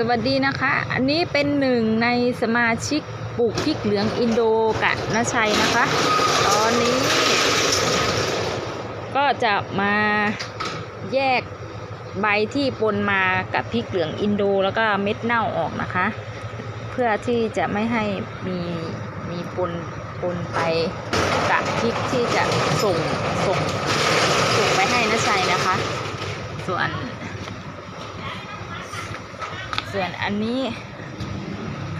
สวัสดีนะคะ อันนี้เป็นหนึ่งในสมาชิกปลูกพริกเหลืองอินโดกะนชัยนะคะ ตอนนี้ ก็จะมาแยกใบที่ปนมากับพริกเหลืองอินโดแล้วก็เม็ดเน่าออกนะคะ เพื่อที่จะไม่ให้มีมีปนปนไปกับพริกที่จะส่งส่งส่งไปให้นชัยนะคะ ส่วน ส่วนอันนี้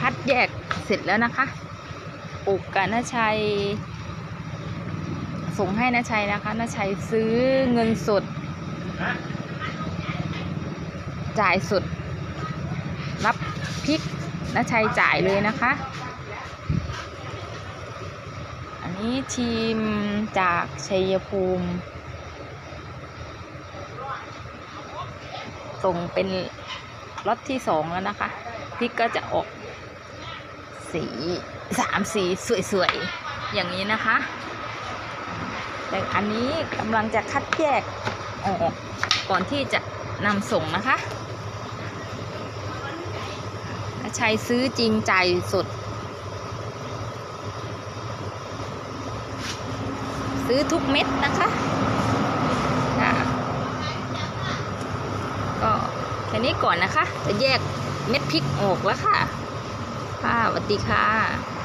คัดแยกเสร็จแล้วนะคะปลูกกับนาชัย ส่งให้นาชัยนะคะนาชัยซื้อเงินสด จ่ายสด รับพริกนาชัยจ่ายเลยนะคะ อันนี้ทีมจากชัยภูมิ ส่งเป็น ล็อตที่สองแล้วนะคะพริกก็จะออกสีสามสีสวยๆ อย่างนี้นะคะ แต่อันนี้กำลังจะคัดแยกออกก่อนที่จะนำส่งนะคะใช้ซื้อจริงใจ่ายสดซื้อทุกเม็ดนะคะก็แค่นี้ก่อนนะคะ จะแยกเม็ดพริกออกแล้วค่ะ ค่ะสวัสดีค่ะ